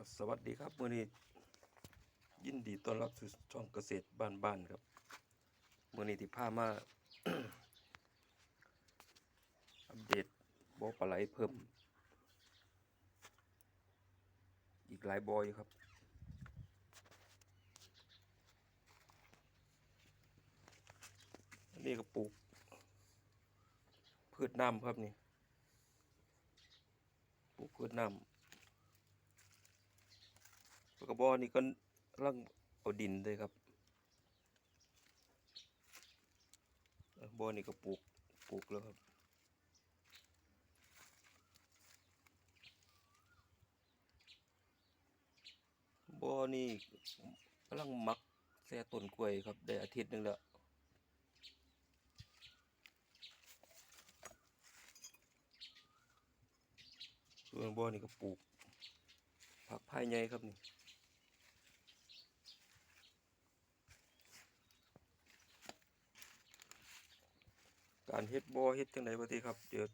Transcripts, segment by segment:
ก็สวัสดีครับมื่อนี้ยินดีต้อนรับสู่ช่องเกษตรบ้านๆครับมื่อนี้ที่พามา อัปเดตบ่อปลาไหลเพิ่ม อีกหลายบ่อยครับ อันนี้ก็ปลูก พืชน้ำครับนี่ปลูกพืชน้ำ แล้วกระบอกนี่ก็ร่างเอาดินเลยครับบ่อนี่ก็ปลูกปลูกแล้วครับบ่อนี่กำลังมักแซ่ต้นกล้วยครับได้อาทิตย์หนึงแล้วส่วนบ่อนี่ก็ปลูกผักพายใหญ่ครับนี่ การเฮ็ดบ่อเฮ็ดจังไดบ่ติครับ เดี๋ยว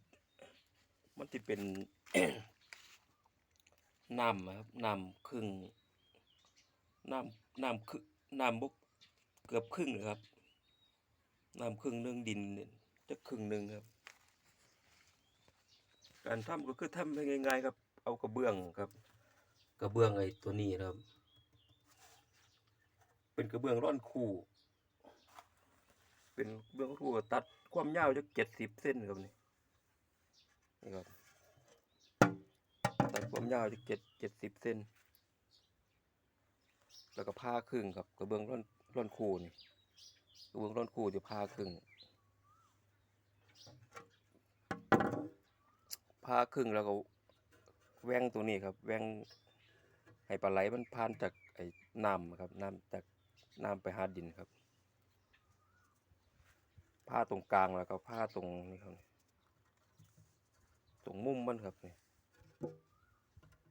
มันสิเป็นน้ำอะครับน้ำครึ่งน้ำน้ำครึ่งน้ำบ่เกือบครึ่งนะครับน้ำครึ่งหนึงดินจะครึ่งหนึงครับ การทำก็คือทำง่ายๆครับ เอากระเบื้องครับ กระเบื้องไอ้ตัวนี้นะครับ เป็นกระเบื้องร่อนคู่ เป็นเบื้องร่อนคู่ก็ตัดความยาวจะเจ็ดสิบเส้นครับนี่นี่ครับตัดความยาวจะเจ็ดเจ็ดสิบเส้น แล้วก็ผ้าครึ่งครับกระเบื้องร่อนร่อนคูนี่กระเบื้องร่อนคูจะผ้าครึ่งผ้าครึ่งแล้วก็แว่งตัวนี้ครับแว่งให้ปลาไหลมันผ่านจากไอ้น้ำครับน้ำจากน้ำไปหาดินครับ ผ้าตรงกลางแล้วก็ผ้าตรงนี้ครับตรงมุมมันครับนี่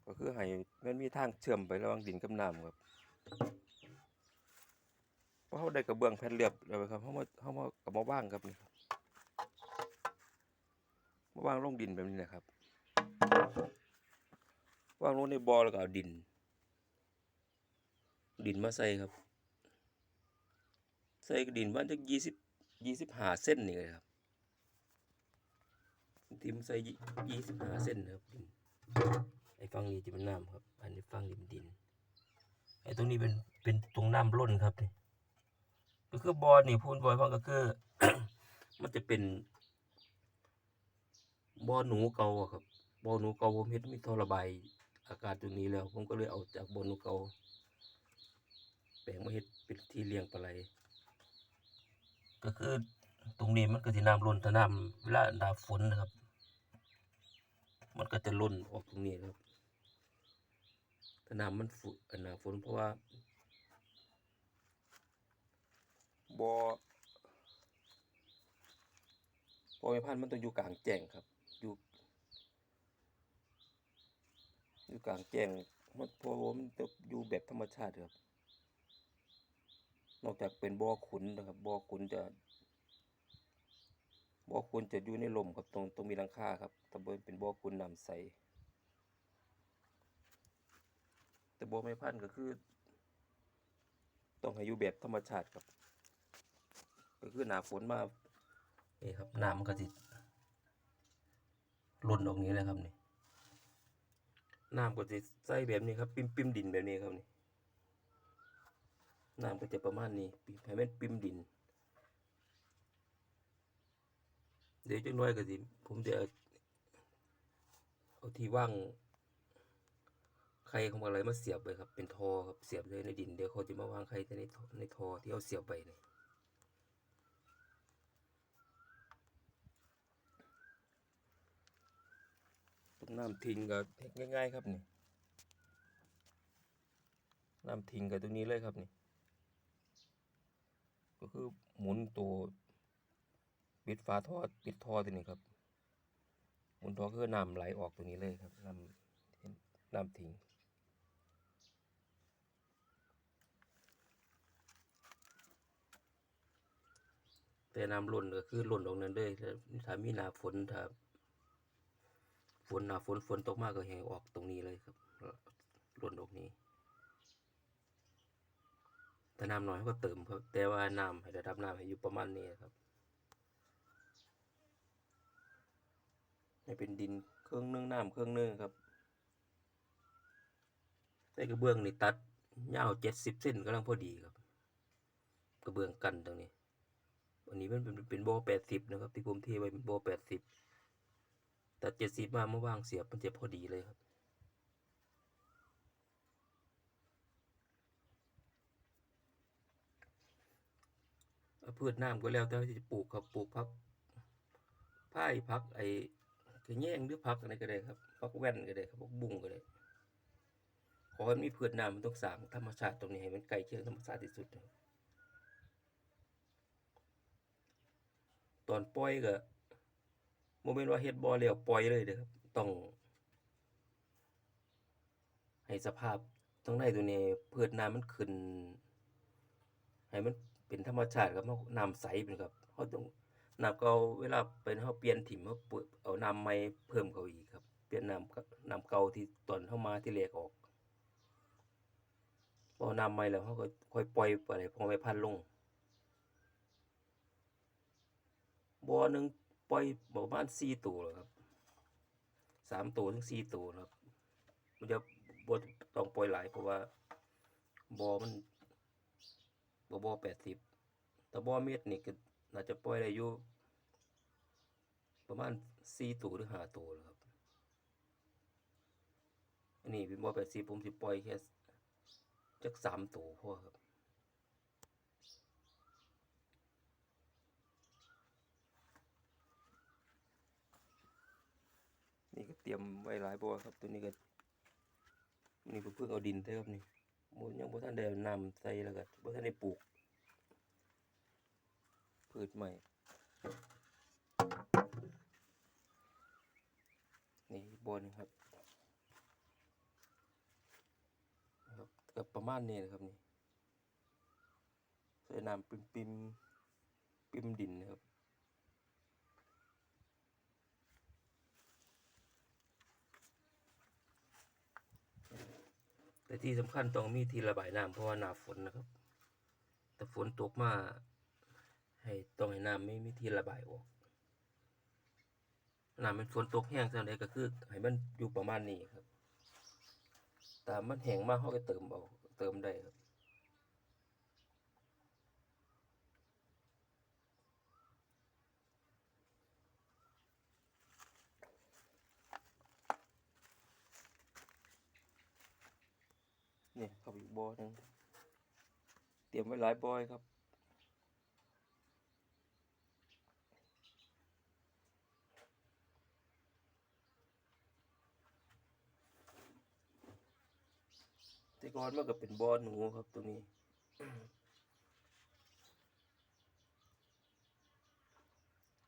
ก็คือให้มันมีทางเชื่อมไประหว่างดินกับน้ำครับเพราะเขาได้กระเบื้องแผ่นเรียบแล้วครับเขามาเขามากับมาว่างครับนี่ครับมาว่างลงดินแบบนี้นะครับว่างลงในบ่อแล้วก็เอาดิน ดินมาใส่ครับ ใส่ดินวันจักยี่สิบ ยี่สิบห้าเส้นนี่เลยครับทิมใส่ยี่สิบห้าเส้นนะครับดินไอ้ฟังนี้จะเป็นน้ำครับ อันนี้ฟังดินดินไอ้ตรงนี้เป็นเป็นตรงน้ำล้นครับนี่ก็คือบอลนี่พูนบอยฟังก็คือ มันจะเป็นบอหนูเก่าครับบอหนูเก่าผมเห็นมีท่อระบายอากาศตรงนี้แล้ว ผมก็เลยเอาจากบอหนูเก่าแปลงมาเฮ็ดเป็นที่เลี้ยงปลาไหล ก็คือตรงนี้มันก็สิน้ำล้นถ้าน้ำเวลาหนาฝนนะครับ มันก็จะล้นออกตรงนี้ครับถ้าน้ำมันฝนหนาฝนเพราะว่าบ่อบ่อแม่พันธุ์มันต้องอยู่กลางแจ้งครับ อยู่ อยู่กลางแจ้งมันเพราะว่ามันจะอยู่แบบธรรมชาติครับ นอกจากเป็นบ่อขุนนะครับบ่อขุนจะบ่อขุนจะอยู่ในลมครับตรงตรงมีหลังคาครับต่บ่เป็นบ่อขุนน้ำใสแต่บ่อไม้พันธุ์ก็คือ ต้องให้อยู่แบบธรรมชาติครับ ก็คือหนาฝนมานี่ครับน้ำมันก็สิหล่นออกนี้เลยครับนี่น้ำก็สิใส่แบบนี้ครับ ปิมปิมดินแบบนี้ครับนี่ น้ำก็จะประมาณนี้ปิให้มันปิมดิน เดี๋ยวจังน้อยก็สิผมจะเอาเอาที่ว่างไข่ของอะไรมาเสียบไปครับ เป็นทอครับเสียบเลยในดิน เดี๋ยวเขาจะมาวางไข่ในในทอที่เอาเสียบไปนี่ต้นน้ำทิ้งก็ง่าย ๆ ครับนี่น้ำทิ้งกับตรงนี้เลยครับนี่ ก็คือหมุนตัวปิดฝาท่อปิดท่อตัวนี้ครับ หมุนท่อคือน้ำไหลออกตรงนี้เลยครับน้ำน้ำทิ้งแต่น้ำล้นก็คือล้นออกนั้นเลยถ้ามีหนาฝนถ้าฝนหนาฝนฝนตกมากก็แห้งออกตรงนี้เลยครับล่นออกนี้ ถ้าน้ำน้อยก็เติมครับ แต่ว่าน้ำให้ระดับน้ำให้อยู่ประมาณนี้ครับให้เป็นดินเครื่องนึ่งน้ำเครื่องนึ่งครับใส่กระเบื้องนี่ตัดยาวเจ็ดสิบเส้นกำลังพอดีครับ กระเบื้องกันตรงนี้อันนี้มันเป็นเป็นโบแปดสิบนะครับ ที่ผมเทไว้เป็นโบแปดสิบแต่เจ็ดสิบมาเมื่อว่างเสียบมันจะพอดีเลยครับ เอา พืชน้ำก็แล้วแต่ว่าที่จะปลูกครับปลูกพักไผ่พักไอ้กระแยงหรือพักอะไรก็ได้ครับพักแว่นก็ได้ครับพักบุ้งก็ได้ขอให้มีพืชน้ำมันต้องสร้างธรรมชาติตรงนี้ให้มันใกล้เคียงธรรมชาติที่สุดครับตอนปล่อยก็โมเมนต์ว่าเฮ็ดบอแล้วปล่อยเลยเด้อครับต้อง ให้สภาพตรงในตัวนี้พืชน้ำมันขึ้น ให้มัน เป็นธรรมชาติครับเฮาน้ำใสเป็นครับเฮาต้องน้ำเก่าเวลาเป็นเฮาเปลี่ยนถิ่มเฮาเอาน้ำใหม่เพิ่มเข้าอีกครับ เปลี่ยนน้ำน้ำเก่าที่ตอนเฮามาที่แรกออกพอน้ำใหม่แล้วเฮาก็ค่อยปล่อยไปพอไปพันลงบ่อหนึงปล่อยประมาณ4ตัวแล้วครับ3ตัวถึง4ตัวครับ มันจะบ่ต้องปล่อยหลายเพราะว่าบ่อมัน บ่บ่แปดสิบแต่บ่เม็ดนี่ก็น่าจะปล่อยได้อยู่ประมาณสี่ตัวหรือห้าตัวแหล้วครับอันนี้เป็นบ่แปดสิบผมสิปล่อยแค่จักสามตัวพ่อครับนี่ก็เตรียมไว้หลายบ่ครับตัวนี้ก็นี่เพิ่งเอาดินใส่ครับนี่ บ่ยังบ่ทันได้เอาน้ำใส่แล้วก็บ่ทันได้ปลูก พืชใหม่ นี่บนครับครับกับประมาณนี้นะครับนี่ใส่น้ำปิมปิมปิมดินนะครับ แต่ที่สำคัญต้องมีที่ระบายน้ำเพราะว่าหน้าฝนนะครับ แต่ฝนตกมาให้ต้องให้น้ำไม่มีที่ระบายออกน้ำมันฝนตกแห้งเท่าใดก็คือให้มันอยู่ประมาณนี้ครับแต่มันแห้งมากเขาก็เติมเอาเติมได้ครับ นี่เข้าไปอีกบ่อหนึงเตรียมไว้หลายบ่อยครับ แต่ก่อนมันก็เป็นบ่อหนูครับตรงนี้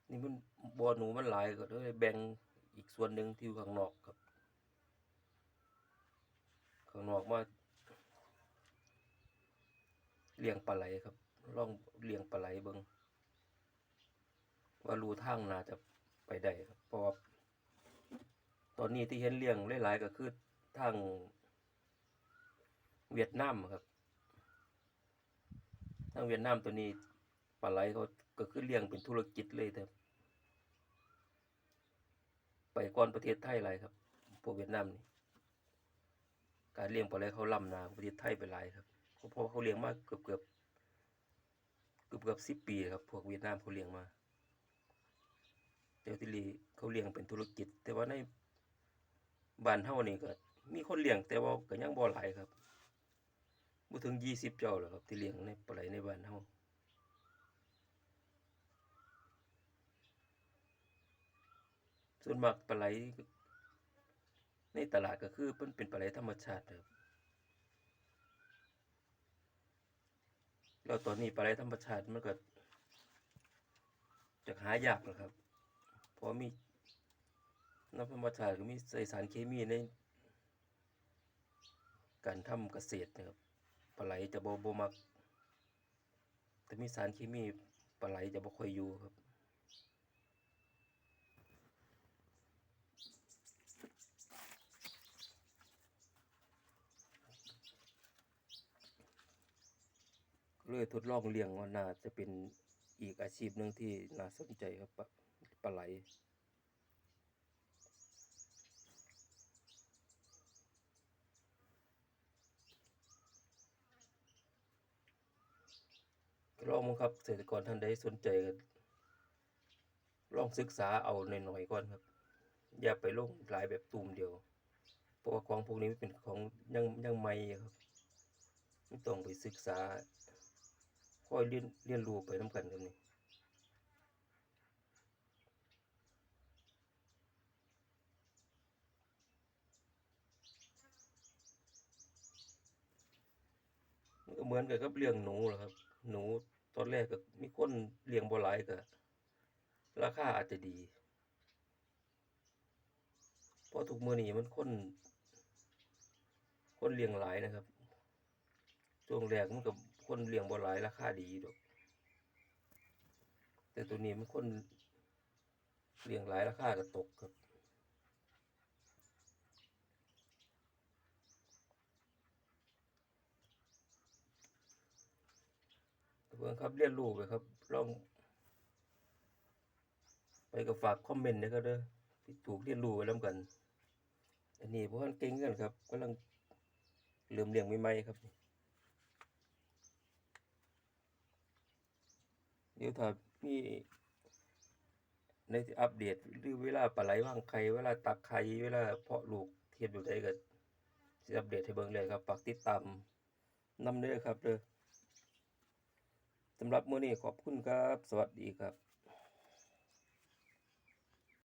นี่มันบ่อหนูมันหลายก็เลยแบ่งอีกส่วนหนึ่งที่อยู่ข้างนอกครับข้างนอกมา เลี้ยงปลาไหลครับลองเลี้ยงปลาไหลเบิงว่ารูทางน่าจะไปได้ครับเพราะว่าตอนนี้ที่เห็นเลี้ยงหลายๆก็คือทางเวียดนามครับทางเวียดนามตัวนี้ปลาไหลเขาก็คือเลี้ยงเป็นธุรกิจเลยแต่ไปก่อนประเทศไทยหลายครับพวกเวียดนามนี่การเลี้ยงปลาไหลเขาล้ำนาประเทศไทยไปหลายครับ เพราะเขาเลี้ยงมาเกือบเกือบเกือบเกือบสิบปีครับ พวกเวียดนามเขาเลี้ยงมาแต่ที่ลีเขาเลี้ยงเป็นธุรกิจ แต่ว่าในบ้านเฮานี่ก็ มีคนเลี้ยงแต่ว่าก็ยังบ่หลายครับบ่ถึงยี่สิบเจ้าหรอกครับ ที่เลี้ยงในปลาไหลในบ้านเฮาส่วนมากปลาไหลในตลาดก็คือมันเป็นปลาไหลธรรมชาติครับ แล้วตอนนี้ปลาไหลธรรมชาติมันก็จะหายากนะครับ เพราะมีน้ำธรรมชาติก็มีใส่สารเคมีใน การทำเกษตรนะครับปลาไหลจะบ่บ่มัก แต่มีสารเคมีปลาไหลจะบ่ค่อยอยู่ครับ เลยทดลองเลี้ยงว่าน่าจะเป็นอีกอาชีพหนึ่งที่น่าสนใจครับปลาปลาไหลลองมั้งครับเกษตรกรท่านใดสนใจก็ลองศึกษาเอาหน่อยๆก่อนครับ อย่าไปลงหลายแบบตูมเดียว เพราะว่าของพวกนี้มันเป็นของยังยังใหม่ครับไม่ต้องไปศึกษา ค่อยเรียนเรียนรู้ไปน้ำกันครับนี่มันก็เหมือนกับกับเลี้ยงหนูแหละครับ หนูตอนแรกก็มีคนเลี้ยงบ่หลายก็ราคาอาจจะดีเพราะทุกมื้อนี้มันคน คนเลี้ยงหลายนะครับช่วงแรกมันก็ คนเลี้ยงบ่หลายราคาดีดอก แต่ตัวนี้มันคนเลี้ยงหลายราคาก็ตกครับเพื่อนครับเรียนรู้ไปครับลองไปก็ฝากคอมเมนต์นะครับเด้อที่ถูกเรียนรู้ไปแล้วกัน อันนี้พวกท่านเก่งกันครับกำลังเริ่มเลี้ยงใหม่ๆครับ ดี๋ยวถ้ามีในอัปเดตหรือเวลาปลาไหลวางไข่เวลาตักไข่เวลาเพาะลูกเทียบอยู่ไดก็สิอัปเดตให้เบิ่งเลยครับฝากติดตามนำเด้อครับเด้อสำหรับมื้อนี้ขอบคุณครับ สวัสดีครับ